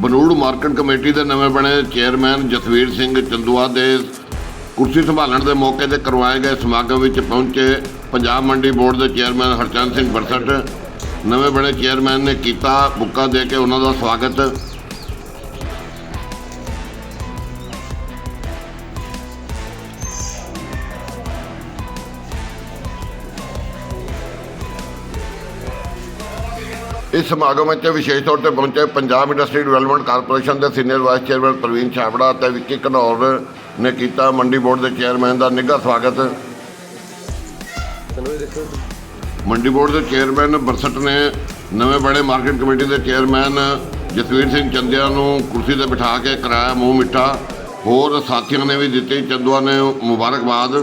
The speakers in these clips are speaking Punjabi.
ਬਨੂੜ ਮਾਰਕੀਟ ਕਮੇਟੀ ਦੇ ਨਵੇਂ ਬਣੇ ਚੇਅਰਮੈਨ ਜਸਵੀਰ ਸਿੰਘ ਚੰਦੂਆ ਦੇ ਕੁਰਸੀ ਸੰਭਾਲਣ ਦੇ ਮੌਕੇ ਤੇ ਕਰਵਾਏ ਗਏ ਸਮਾਗਮ ਵਿੱਚ ਪਹੁੰਚੇ ਪੰਜਾਬ ਮੰਡੀ ਬੋਰਡ ਦੇ ਚੇਅਰਮੈਨ ਹਰਚੰਦ ਸਿੰਘ ਬਰਸਟ। ਨਵੇਂ ਬਣੇ ਚੇਅਰਮੈਨ ਨੇ ਕੀਤਾ ਬੁੱਕਾ ਦੇ ਕੇ ਉਹਨਾਂ ਦਾ ਸਵਾਗਤ। ਇਸ ਸਮਾਗਮ ਵਿੱਚ ਵਿਸ਼ੇਸ਼ ਤੌਰ ਤੇ ਪਹੁੰਚੇ ਪੰਜਾਬ ਇੰਡਸਟਰੀ ਡਿਵੈਲਪਮੈਂਟ ਕਾਰਪੋਰੇਸ਼ਨ ਦੇ senior vice chairman Parveen Chhabra ਅਤੇ ਵਿੱਕੀ ਘਨੌਰ ਨੇ ਕੀਤਾ। ਮੰਡੀ ਬੋਰਡ ਦੇ ਚੇਅਰਮੈਨ ਦਾ ਨਿੱਘਾ ਸਵਾਗਤ। ਮੰਡੀ ਬੋਰਡ ਦੇ ਚੇਅਰਮੈਨ ਬਰਸਟ ਨੇ ਨਵੇਂ ਬਣੇ ਮਾਰਕੀਟ ਕਮੇਟੀ ਦੇ ਚੇਅਰਮੈਨ ਜਸਵੀਰ ਸਿੰਘ ਚੰਦਿਆ ਨੂੰ ਕੁਰਸੀ ਤੇ ਬਿਠਾ ਕੇ ਕਰਾਇਆ ਮੂੰਹ ਮਿੱਠਾ। ਹੋਰ ਸਾਥੀਆਂ ਨੇ ਵੀ ਦਿੱਤੀ ਚੰਦੂਆ ਨੇ ਮੁਬਾਰਕਬਾਦ।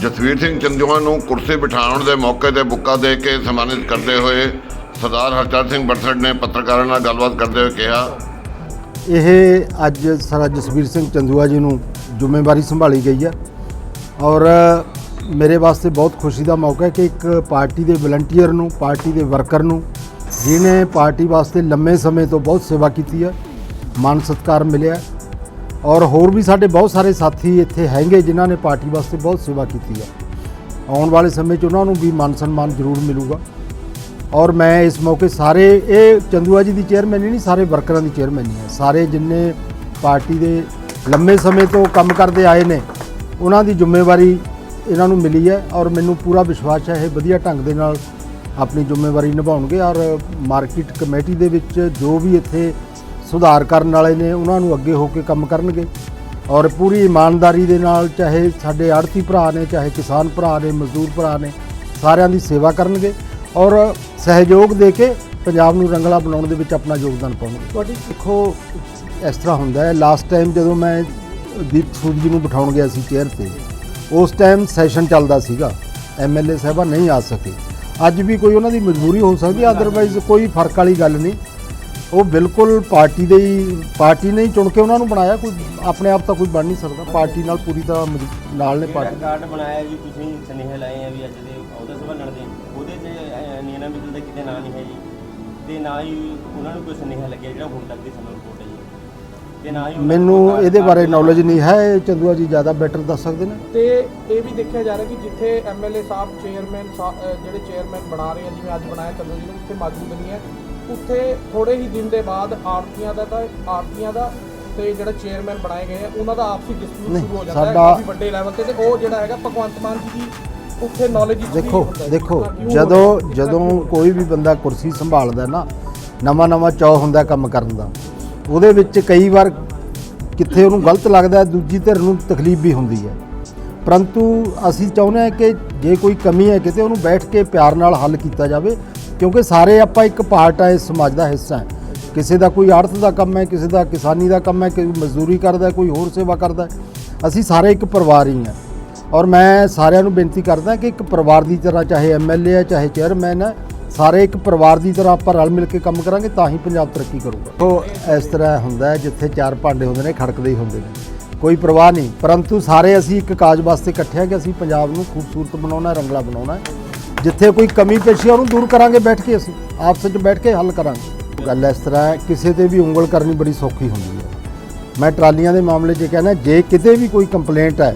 ਜਸਵੀਰ ਸਿੰਘ ਚੰਦੂਆ ਨੂੰ ਕੁਰਸੀ ਬਿਠਾਉਣ ਦੇ ਮੌਕੇ ਤੇ ਬੁੱਕਾ ਦੇ ਕੇ ਸਨਮਾਨਿਤ ਕਰਦੇ ਹੋਏ ਸਰਦਾਰ ਹਰਚਰ ਸਿੰਘ ਬਰਸੜ ਨੇ ਪੱਤਰਕਾਰਾਂ ਨਾਲ ਗੱਲਬਾਤ ਕਰਦੇ ਹੋਏ ਕਿਹਾ, ਇਹ ਅੱਜ ਸਰ ਜਸਵੀਰ ਸਿੰਘ ਚੰਦੂਆ ਜੀ ਨੂੰ ਜ਼ਿੰਮੇਵਾਰੀ ਸੰਭਾਲੀ ਗਈ ਹੈ ਔਰ ਮੇਰੇ ਵਾਸਤੇ ਬਹੁਤ ਖੁਸ਼ੀ ਦਾ ਮੌਕਾ ਹੈ ਕਿ ਇੱਕ ਪਾਰਟੀ ਦੇ ਵਲੰਟੀਅਰ ਨੂੰ, ਪਾਰਟੀ ਦੇ ਵਰਕਰ ਨੂੰ, ਜਿਹਨੇ ਪਾਰਟੀ ਵਾਸਤੇ ਲੰਮੇ ਸਮੇਂ ਤੋਂ ਬਹੁਤ ਸੇਵਾ ਕੀਤੀ ਹੈ ਮਾਨ ਸਤਿਕਾਰ ਮਿਲਿਆ ਔਰ ਹੋਰ ਵੀ ਸਾਡੇ ਬਹੁਤ ਸਾਰੇ ਸਾਥੀ ਇੱਥੇ ਹੈਗੇ ਜਿਨ੍ਹਾਂ ਨੇ ਪਾਰਟੀ ਵਾਸਤੇ ਬਹੁਤ ਸੇਵਾ ਕੀਤੀ ਹੈ। ਆਉਣ ਵਾਲੇ ਸਮੇਂ 'ਚ ਉਹਨਾਂ ਨੂੰ ਵੀ ਮਾਨ ਸਨਮਾਨ ਜ਼ਰੂਰ ਮਿਲੂਗਾ। ਔਰ ਮੈਂ ਇਸ ਮੌਕੇ ਸਾਰੇ, ਇਹ ਚੰਦੂਆ ਜੀ ਦੀ ਚੇਅਰਮੈਨ ਨਹੀਂ, ਸਾਰੇ ਵਰਕਰਾਂ ਦੀ ਚੇਅਰਮੈਨ ਹੈ ਸਾਰੇ ਜਿੰਨੇ ਪਾਰਟੀ ਦੇ ਲੰਮੇ ਸਮੇਂ ਤੋਂ ਕੰਮ ਕਰਦੇ ਆਏ ਨੇ, ਉਹਨਾਂ ਦੀ ਜ਼ਿੰਮੇਵਾਰੀ ਇਹਨਾਂ ਨੂੰ ਮਿਲੀ ਹੈ ਔਰ ਮੈਨੂੰ ਪੂਰਾ ਵਿਸ਼ਵਾਸ ਹੈ ਇਹ ਵਧੀਆ ਢੰਗ ਦੇ ਨਾਲ ਆਪਣੀ ਜ਼ਿੰਮੇਵਾਰੀ ਨਿਭਾਉਣਗੇ। ਔਰ ਮਾਰਕੀਟ ਕਮੇਟੀ ਦੇ ਵਿੱਚ ਜੋ ਵੀ ਇੱਥੇ ਸੁਧਾਰ ਕਰਨ ਵਾਲੇ ਨੇ ਉਹਨਾਂ ਨੂੰ ਅੱਗੇ ਹੋ ਕੇ ਕੰਮ ਕਰਨਗੇ। ਔਰ ਪੂਰੀ ਇਮਾਨਦਾਰੀ ਦੇ ਨਾਲ ਚਾਹੇ ਸਾਡੇ ਆੜਤੀ ਭਰਾ ਨੇ ਚਾਹੇ ਕਿਸਾਨ ਭਰਾ ਨੇ ਮਜ਼ਦੂਰ ਭਰਾ ਨੇ ਸਾਰਿਆਂ ਦੀ ਸੇਵਾ ਕਰਨਗੇ ਔਰ ਸਹਿਯੋਗ ਦੇ ਕੇ ਪੰਜਾਬ ਨੂੰ ਰੰਗਲਾ ਬਣਾਉਣ ਦੇ ਵਿੱਚ ਆਪਣਾ ਯੋਗਦਾਨ ਪਾਉਣਗੇ। ਤੁਹਾਡੀ ਦੇਖੋ ਇਸ ਤਰ੍ਹਾਂ ਹੁੰਦਾ ਹੈ ਲਾਸਟ ਟਾਈਮ ਜਦੋਂ ਮੈਂ ਦੀਪ ਸੂਦ ਜੀ ਨੂੰ ਬਿਠਾਉਣ ਗਿਆ ਸੀ ਚੇਅਰ ਤੇ ਉਸ ਟਾਈਮ ਸੈਸ਼ਨ ਚੱਲਦਾ ਸੀਗਾ। ਐਮਐਲਏ ਸਾਹਿਬਾਨ ਨਹੀਂ ਆ ਸਕੇ। ਅੱਜ ਵੀ ਕੋਈ ਉਹਨਾਂ ਦੀ ਮਜਬੂਰੀ ਹੋ ਸਕਦੀ ਹੈ ਅਦਰਵਾਈਜ਼ ਕੋਈ ਫ਼ਰਕ ਵਾਲੀ ਗੱਲ ਨਹੀਂ। ਉਹ ਬਿਲਕੁਲ ਪਾਰਟੀ ਦੇ ਹੀ ਪਾਰਟੀ ਨੇ ਹੀ ਚੁਣ ਕੇ ਉਹਨਾਂ ਨੂੰ ਬਣਾਇਆ ਕੋਈ ਆਪਣੇ ਆਪ ਤਾਂ ਕੋਈ ਬਣ ਨਹੀਂ ਸਕਦਾ ਪਾਰਟੀ ਨਾਲ ਪੂਰੀ ਤਰ੍ਹਾਂ ਮਜ- ਨਾਲ ਨੇ ਪਾਰਟੀ। ਕਾਰਡ ਬਣਾਇਆ ਜੀ ਤੁਸੀਂ ਸੁਨੇਹੇ ਲਾਏ ਆ ਵੀ ਅੱਜ ਦੇ ਅਹੁਦੇ ਸੰਭਾਲਣ ਦੇ ਉਹਦੇ 'ਚ ਨੀਨਾ ਮਿੱਤਲ ਦਾ ਕਿਤੇ ਨਾਂ ਨਹੀਂ ਹੈ ਜੀ। ਤੇ ਨਾ ਹੀ ਉਹਨਾਂ ਨੂੰ ਕੋਈ ਸੁਨੇਹਾ ਲੱਗਿਆ ਜਿਹੜਾ ਹੁਣ ਤੱਕ ਦੀ ਸਾਨੂੰ ਰਿਪੋਰਟ ਹੈ। ਜੀ ਤੇ ਨਾ ਹੀ ਉਹਨਾਂ ਮੈਨੂੰ ਨੂੰ ਕੋਈ ਇਹਦੇ ਬਾਰੇ ਨੌਲੇਜ ਨਹੀਂ ਹੈ ਇਹ ਚੰਦੂਆ ਜੀ ਜ਼ਿਆਦਾ ਬੈਟਰ ਦੱਸ ਸਕਦੇ ਨੇ। ਤੇ ਇਹ ਵੀ ਦੇਖਿਆ ਜਾ ਰਿਹਾ ਕਿ ਜਿੱਥੇ ਐਮਐਲਏ ਸਾਹਿਬ ਚੇਅਰਮੈਨ ਜਿਹੜੇ ਚੇਅਰਮੈਨ ਬਣਾ ਰਹੇ ਆ ਜਿਵੇਂ ਅੱਜ ਬਣਾਇਆ ਚੰਦੂ ਜੀ ਨੂੰ ਉੱਥੇ ਮੌਜੂਦ ਨਹੀਂ ਹੈ। ਉੱਥੇ ਥੋੜੇ ਹੀ ਦਿਨ ਦੇ ਬਾਅਦ ਆੜਤੀਆਂ ਦਾ ਤਾਂ ਆੜਤੀਆਂ ਦਾ ਤੇ ਜਿਹੜਾ ਚੇਅਰਮੈਨ ਬਣਾਏ ਗਏ ਆ ਉਹਨਾਂ ਦਾ ਆਪਸੀ ਡਿਸਪਿਊਟ ਸ਼ੁਰੂ ਹੋ ਜਾਂਦਾ ਹੈ ਸਾਡਾ- ਕਾਫੀ ਵੱਡੇ ਲੈਵਲ ਤੇ। ਤੇ ਉਹ ਜਿਹੜਾ ਹੈਗਾ ਭਗਵੰਤ ਮਾਨ ਜੀ ਦੀ ਉੱਥੇ ਨੌਲੇਜ ਦੇਖੋ ਦੇਖੋ ਜਦੋਂ ਜਦੋਂ ਕੋਈ ਵੀ ਬੰਦਾ ਕੁਰਸੀ ਸੰਭਾਲਦਾ ਨਾ ਨਵਾਂ ਨਵਾਂ ਚਾਅ ਹੁੰਦਾ ਕੰਮ ਕਰਨ ਦਾ। ਉਹਦੇ ਵਿੱਚ ਕਈ ਵਾਰ ਕਿੱਥੇ ਉਹਨੂੰ ਗਲਤ ਲੱਗਦਾ ਹੈ, ਦੂਜੀ ਧਿਰ ਨੂੰ ਤਕਲੀਫ ਵੀ ਹੁੰਦੀ ਹੈ। ਪਰੰਤੂ ਅਸੀਂ ਚਾਹੁੰਦੇ ਹਾਂ ਕਿ ਜੇ ਕੋਈ ਕਮੀ ਹੈ ਕਿਤੇ ਉਹਨੂੰ ਬੈਠ ਕੇ ਪਿਆਰ ਨਾਲ ਹੱਲ ਕੀਤਾ ਜਾਵੇ ਕਿਉਂਕਿ ਸਾਰੇ ਆਪਾਂ ਇੱਕ ਪਾਰਟ ਆ ਇਸ ਸਮਾਜ ਦਾ ਹਿੱਸਾ ਹੈ। ਕਿਸੇ ਦਾ ਕੋਈ ਆੜਤ ਦਾ ਕੰਮ ਹੈ, ਕਿਸੇ ਦਾ ਕਿਸਾਨੀ ਦਾ ਕੰਮ ਹੈ, ਕੋਈ ਮਜ਼ਦੂਰੀ ਕਰਦਾ ਕੋਈ ਹੋਰ ਸੇਵਾ ਕਰਦਾ ਅਸੀਂ ਸਾਰੇ ਇੱਕ ਪਰਿਵਾਰ ਹੀ ਹਾਂ। ਔਰ ਮੈਂ ਸਾਰਿਆਂ ਨੂੰ ਬੇਨਤੀ ਕਰਦਾ ਕਿ ਇੱਕ ਪਰਿਵਾਰ ਦੀ ਤਰ੍ਹਾਂ ਚਾਹੇ ਐਮਐਲਏ ਹੈ, ਚਾਹੇ ਚੇਅਰਮੈਨ ਹੈ, ਸਾਰੇ ਇੱਕ ਪਰਿਵਾਰ ਦੀ ਤਰ੍ਹਾਂ ਆਪਾਂ ਰਲ ਮਿਲ ਕੇ ਕੰਮ ਕਰਾਂਗੇ, ਤਾਂ ਹੀ ਪੰਜਾਬ ਤਰੱਕੀ ਕਰੂਗਾ। ਉਹ ਇਸ ਤਰ੍ਹਾਂ ਹੁੰਦਾ ਹੈ ਜਿੱਥੇ ਚਾਰ ਭਾਂਡੇ ਹੁੰਦੇ ਨੇ, ਖੜਕਦੇ ਹੀ ਹੁੰਦੇ ਨੇ। ਕੋਈ ਪਰਵਾਹ ਨਹੀਂ। ਪਰੰਤੂ ਸਾਰੇ ਅਸੀਂ ਇੱਕ ਕਾਜ ਵਾਸਤੇ ਇਕੱਠੇ ਹਾਂ ਕਿ ਅਸੀਂ ਪੰਜਾਬ ਨੂੰ ਖੂਬਸੂਰਤ ਬਣਾਉਣਾ ਰੰਗਲਾ ਬਣਾਉਣਾ ਜਿੱਥੇ ਕੋਈ ਕਮੀ ਪੇਸ਼ੀ ਹੈ ਉਹਨੂੰ ਦੂਰ ਕਰਾਂਗੇ ਬੈਠ ਕੇ ਅਸੀਂ ਆਪਸ ਵਿੱਚ ਬੈਠ ਕੇ ਹੱਲ ਕਰਾਂਗੇ। ਗੱਲ ਇਸ ਤਰ੍ਹਾਂ ਹੈ ਕਿਸੇ ਤੇ ਵੀ ਉਂਗਲ ਕਰਨੀ ਬੜੀ ਸੌਖੀ ਹੁੰਦੀ ਹੈ। ਮੈਂ ਟਰਾਲੀਆਂ ਦੇ ਮਾਮਲੇ 'ਚ ਕਹਿੰਦਾ ਜੇ ਕਿਤੇ ਵੀ ਕੋਈ ਕੰਪਲੇਂਟ ਹੈ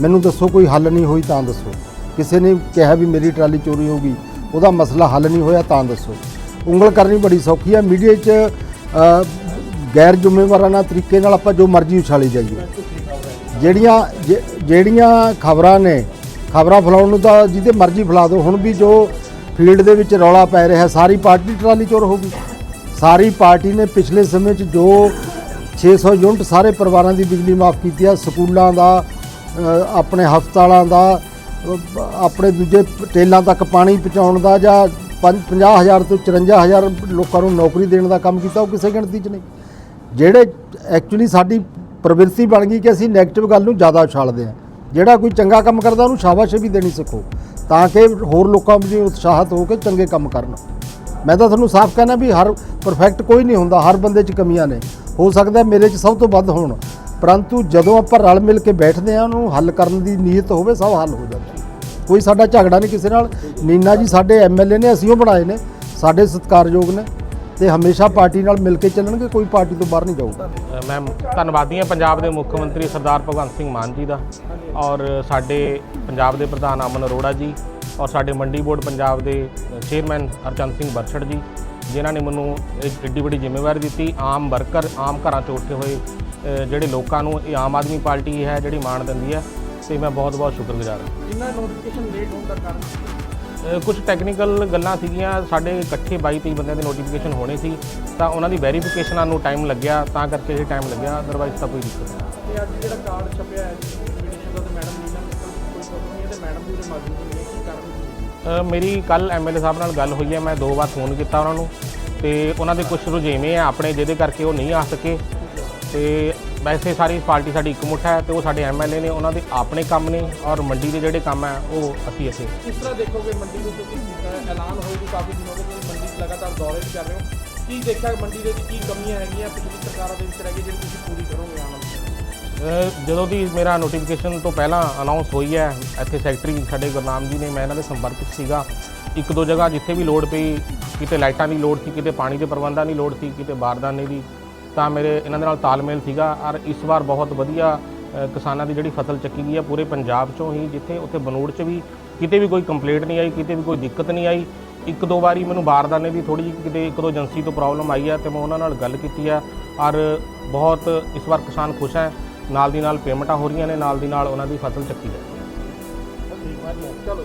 ਮੈਨੂੰ ਦੱਸੋ ਕੋਈ ਹੱਲ ਨਹੀਂ ਹੋਈ ਤਾਂ ਦੱਸੋ। ਕਿਸੇ ਨੇ ਕਿਹਾ ਵੀ ਮੇਰੀ ਟਰਾਲੀ ਚੋਰੀ ਹੋ ਗਈ ਉਹਦਾ ਮਸਲਾ ਹੱਲ ਨਹੀਂ ਹੋਇਆ ਤਾਂ ਦੱਸੋ। ਉਂਗਲ ਕਰਨੀ ਬੜੀ ਸੌਖੀ ਹੈ ਮੀਡੀਆ 'ਚ ਅ, ਗੈਰ ਜ਼ਿੰਮੇਵਾਰਾਨਾ ਤਰੀਕੇ ਨਾਲ ਆਪਾਂ ਜੋ ਮਰਜ਼ੀ ਉਛਾਲੀ ਜਾਈਏ। ਜਿਹੜੀਆਂ ਜੇ- ਜਿਹੜੀਆਂ ਖਬਰਾਂ ਨੇ ਖਬਰਾਂ ਫੈਲਾਉਣ ਨੂੰ ਤਾਂ ਜਿਹਦੇ ਮਰਜ਼ੀ ਫੈਲਾ ਦਿਓ। ਹੁਣ ਵੀ ਜੋ ਫੀਲਡ ਦੇ ਵਿੱਚ ਰੌਲਾ ਪੈ ਰਿਹਾ, ਸਾਰੀ ਪਾਰਟੀ ਟਰਾਲੀ ਚੋਰ ਹੋ ਗਈ। ਸਾਰੀ ਪਾਰਟੀ ਨੇ ਪਿਛਲੇ ਸਮੇਂ 'ਚ ਜੋ 600 ਯੂਨਿਟ ਸਾਰੇ ਪਰਿਵਾਰਾਂ ਦੀ ਬਿਜਲੀ ਮਾਫ ਕੀਤੀ ਆ, ਸਕੂਲਾਂ ਦਾ ਆਪਣੇ ਹਸਪਤਾਲਾਂ ਦਾ ਆਪਣੇ ਦੂਜੇ ਟੇਲਾਂ ਤੱਕ ਪਾਣੀ ਪਹੁੰਚਾਉਣ ਦਾ ਜਾਂ 50000 ਤੋਂ 54000 ਲੋਕਾਂ ਨੂੰ ਨੌਕਰੀ ਦੇਣ ਦਾ ਕੰਮ ਕੀਤਾ, ਉਹ ਕਿਸੇ ਗਿਣਤੀ 'ਚ ਨਹੀਂ। ਜਿਹੜੇ ਐਕਚੁਅਲੀ ਸਾਡੀ ਪ੍ਰਵਿਰਤੀ ਬਣ ਗਈ ਕਿ ਅਸੀਂ 네ਗੇਟਿਵ ਗੱਲ ਨੂੰ ਜ਼ਿਆਦਾ ਉਛਾਲਦੇ ਹਾਂ। ਜਿਹੜਾ ਕੋਈ ਚੰਗਾ ਕੰਮ ਕਰਦਾ ਉਹਨੂੰ ਸ਼ਾਬਾਸ਼ ਵੀ ਦੇਣੀ ਸਿੱਖੋ, ਤਾਂ ਕਿ ਹੋਰ ਲੋਕਾਂ ਵੀ ਉਤਸ਼ਾਹਤ ਹੋ ਕੇ ਚੰਗੇ ਕੰਮ ਕਰਨ। ਮੈਂ ਤਾਂ ਤੁਹਾਨੂੰ ਸਾਫ਼ ਕਹਿਣਾ ਵੀ ਹਰ ਪਰਫੈਕਟ ਕੋਈ ਨਹੀਂ ਹੁੰਦਾ, ਹਰ ਬੰਦੇ 'ਚ ਕਮੀਆਂ ਨੇ। ਹੋ ਸਕਦਾ ਮੇਰੇ 'ਚ ਸਭ ਤੋਂ ਵੱਧ ਹੋਣ, ਪਰੰਤੂ ਜਦੋਂ ਆਪਾਂ ਰਲ ਮਿਲ ਕੇ ਬੈਠਦੇ ਆ ਉਹਨੂੰ ਹੱਲ ਕਰਨ ਦੀ ਨੀਅਤ ਹੋਵੇ, ਸਭ ਹੱਲ ਹੋ ਜਾਂਦਾ ਕੋਈ ਸਾਡਾ ਝਗੜਾ ਨਹੀਂ ਕਿਸੇ ਨਾਲ। ਨੀਨਾ ਜੀ ਸਾਡੇ ਐਮਐਲਏ ਨੇ, ਅਸੀਂ ਉਹ ਬਣਾਏ ਨੇ। ਸਾਡੇ ਸਤਿਕਾਰਯੋਗ ਨੇ। ਤੇ ਹਮੇਸ਼ਾ ਪਾਰਟੀ ਨਾਲ ਮਿਲ ਕੇ ਚੱਲਣਗੇ ਕੋਈ ਪਾਰਟੀ ਤੋਂ ਬਾਹਰ ਨਹੀਂ ਜਾਊਗਾ। ਅ, ਮੈਂ ਧੰਨਵਾਦੀ ਹਾਂ ਪੰਜਾਬ ਦੇ ਮੁੱਖ ਮੰਤਰੀ ਸਰਦਾਰ ਭਗਵੰਤ ਸਿੰਘ ਮਾਨ ਜੀ ਦਾ ਔਰ ਸਾਡੇ ਪੰਜਾਬ ਦੇ ਪ੍ਰਧਾਨ ਅਮਨ ਅਰੋੜਾ ਜੀ ਔਰ ਸਾਡੇ ਮੰਡੀ ਬੋਰਡ ਪੰਜਾਬ ਦੇ ਚੇਅਰਮੈਨ ਹਰਚੰਦ ਸਿੰਘ ਬਰਛੜ ਜੀ ਜਿਨ੍ਹਾਂ ਨੇ ਮੈਨੂੰ ਇਹ ਏਡੀ ਵੱਡੀ ਜ਼ਿੰਮੇਵਾਰੀ ਦਿੱਤੀ। ਆਮ ਵਰਕਰ ਆਮ ਘਰਾਂ ਚੋਂ ਉੱਠੇ ਹੋਏ ਜਿਹੜੇ ਲੋਕਾਂ ਨੂੰ ਇਹ ਆਮ ਆਦਮੀ ਪਾਰਟੀ ਹੈ ਜਿਹੜੀ ਮਾਣ ਦਿੰਦੀ ਹੈ ਤੇ ਮੈਂ ਬਹੁਤ ਬਹੁਤ ਸ਼ੁਕਰਗੁਜ਼ਾਰ ਹਾਂ। ਜਿੰਨਾ ਨੋਟੀਫਿਕੇਸ਼ਨ ਲੇਟ ਹੋਣ ਦਾ ਕਾਰਨ ਕੁਝ ਟੈਕਨੀਕਲ ਗੱਲਾਂ ਸੀਗੀਆਂ ਸਾਡੇ ਇਕੱਠੇ 22 23 ਬੰਦਿਆਂ ਦੇ ਨੋਟੀਫਿਕੇਸ਼ਨ ਹੋਣੇ ਸੀ ਤਾਂ ਉਹਨਾਂ ਦੀ ਵੈਰੀਫਿਕੇਸ਼ਨਾਂ ਨੂੰ ਟਾਈਮ ਲੱਗਿਆ ਤਾਂ ਕਰਕੇ ਇਹ ਟਾਈਮ ਲੱਗਿਆ ਅਦਰਵਾਈਜ਼ ਤਾਂ ਕੋਈ ਦਿੱਕਤ ਨਹੀਂ। ਤੇ ਅੱਜ ਜਿਹੜਾ ਕਾਰਡ ਛਪਿਆ ਹੈ ਨੋਟੀਫਿਕੇਸ਼ਨ ਦਾ ਤੇ ਮੈਡਮ ਨੀਨਾ ਮਿੱਤਲ ਕੋਈ ਪ੍ਰੋਬਲਮ ਨਹੀਂ ਹੈ ਤੇ ਮੈਡਮ ਵੀ ਉਰੇ ਮੌਜੂਦ ਨਹੀਂ ਕੀ ਕਾਰਨ ਮੇਰੀ ਕੱਲ ਐਮਐਲਏ ਸਾਹਿਬ ਨਾਲ ਗੱਲ ਹੋਈ ਹੈ ਮੈਂ ਦੋ ਵਾਰ ਫੋਨ ਕੀਤਾ ਉਹਨਾਂ ਨੂੰ ਤੇ ਉਹਨਾਂ ਦੇ ਕੁਝ ਰੁਝੇਵੇਂ ਆ ਆਪਣੇ ਜਿਹਦੇ ਕਰਕੇ ਉਹ ਨਹੀਂ ਆ ਸਕੇ। ਤੇ ਵੈਸੇ ਸਾਰੀ ਪਾਰਟੀ ਸਾਡੀ ਇਕਮੁੱਠ ਹੈ ਤੇ ਉਹ ਸਾਡੇ ਐਮਐਲਏ ਨੇ ਉਹਨਾਂ ਦੇ ਆਪਣੇ ਕੰਮ ਨੇ ਔਰ ਮੰਡੀ ਦੇ ਜਿਹੜੇ ਕੰਮ ਹੈ ਉਹ ਅਸੀਂ ਅਸੀਂ ਕਿਸ ਤਰ੍ਹਾਂ ਦੇਖੋਗੇ ਮੰਡੀ ਨੂੰ ਕਿਉਂਕਿ ਅ, ਐਲਾਨ ਹੋਏ ਕਿ ਕਾਫੀ ਦਿਨ ਗਏ ਤੁਸੀਂ ਮੰਡੀ 'ਚ ਲਗਾਤਾਰ ਦੌਰੇ ਵੀ ਕਰ ਰਹੇ ਹੋ ਕੀ ਦੇਖਿਆ ਮੰਡੀ ਦੇ ਵਿੱਚ ਕੀ ਕਮੀਆਂ ਹੈਗੀਆਂ ਪਿਛਲੀ ਸਰਕਾਰਾਂ ਦੇ ਵਿੱਚ ਰਹਿ ਗਈ ਜਿਹੜੀ ਤੁਸੀਂ ਪੂਰੀ ਕਰੋਗੇ ਆਉਣ ਵਾਲੇ? ਅ, ਜਦੋਂ ਦੀ ਮੇਰਾ ਨੋਟੀਫਿਕੇਸ਼ਨ ਤੋਂ ਪਹਿਲਾਂ ਅਨਾਉਂਸ ਹੋਈ ਹੈ ਇੱਥੇ ਸੈਕਟਰੀ ਸਾਡੇ ਗੁਰਨਾਮ ਜੀ ਨੇ ਮੈਂ ਇਹਨਾਂ ਦੇ ਸੰਪਰਕ 'ਚ ਸੀਗਾ। ਇੱਕ ਦੋ ਜਗ੍ਹਾ ਜਿੱਥੇ ਵੀ ਲੋੜ ਪਈ ਕਿਤੇ ਲਾਈਟਾਂ ਦੀ ਲੋੜ ਸੀ ਕਿਤੇ ਪਾਣੀ ਦੇ ਪ੍ਰਬੰਧਾਂ ਦੀ ਲੋੜ ਸੀ ਕਿਤੇ ਬਾਰਦਾਨੇ ਦੀ ਤਾਂ ਮੇਰੇ ਇਹਨਾਂ ਦੇ ਨਾਲ ਤਾਲਮੇਲ ਸੀਗਾ ਔਰ ਇਸ ਵਾਰ ਬਹੁਤ ਵਧੀਆ ਕਿਸਾਨਾਂ ਦੀ ਜਿਹੜੀ ਫਸਲ ਚੱਕੀ ਗਈ ਹੈ ਪੂਰੇ ਪੰਜਾਬ ਚੋਂ ਹੀ, ਜਿੱਥੇ ਉੱਥੇ ਬਨੂੜ 'ਚ ਵੀ ਕਿਤੇ ਵੀ ਕੋਈ ਕੰਪਲੇਂਟ ਨਹੀਂ ਆਈ, ਕਿਤੇ ਵੀ ਕੋਈ ਦਿੱਕਤ ਨਹੀਂ ਆਈ। ਇੱਕ ਦੋ ਵਾਰੀ ਮੈਨੂੰ ਬਾਰਦਾਨੇ ਦੀ ਥੋੜੀ ਜਿਹੀ ਕਿਤੇ ਇੱਕ ਦੋ ਏਜੰਸੀ ਤੋਂ ਪ੍ਰੋਬਲਮ ਆਈ ਹੈ ਤੇ ਮੈਂ ਉਹਨਾਂ ਨਾਲ ਗੱਲ ਕੀਤੀ ਆ ਔਰ ਬਹੁਤ ਇਸ ਵਾਰ ਕਿਸਾਨ ਖੁਸ਼ ਹੈ। ਨਾਲ ਦੀ ਨਾਲ ਪੇਮੈਂਟਾਂ ਹੋ ਰਹੀਆਂ ਨੇ, ਨਾਲ ਦੀ ਨਾਲ ਉਹਨਾਂ ਦੀ ਫਸਲ ਚੱਕੀ ਜਾ ਰਹੀ ਹੈ। ਚਲੋ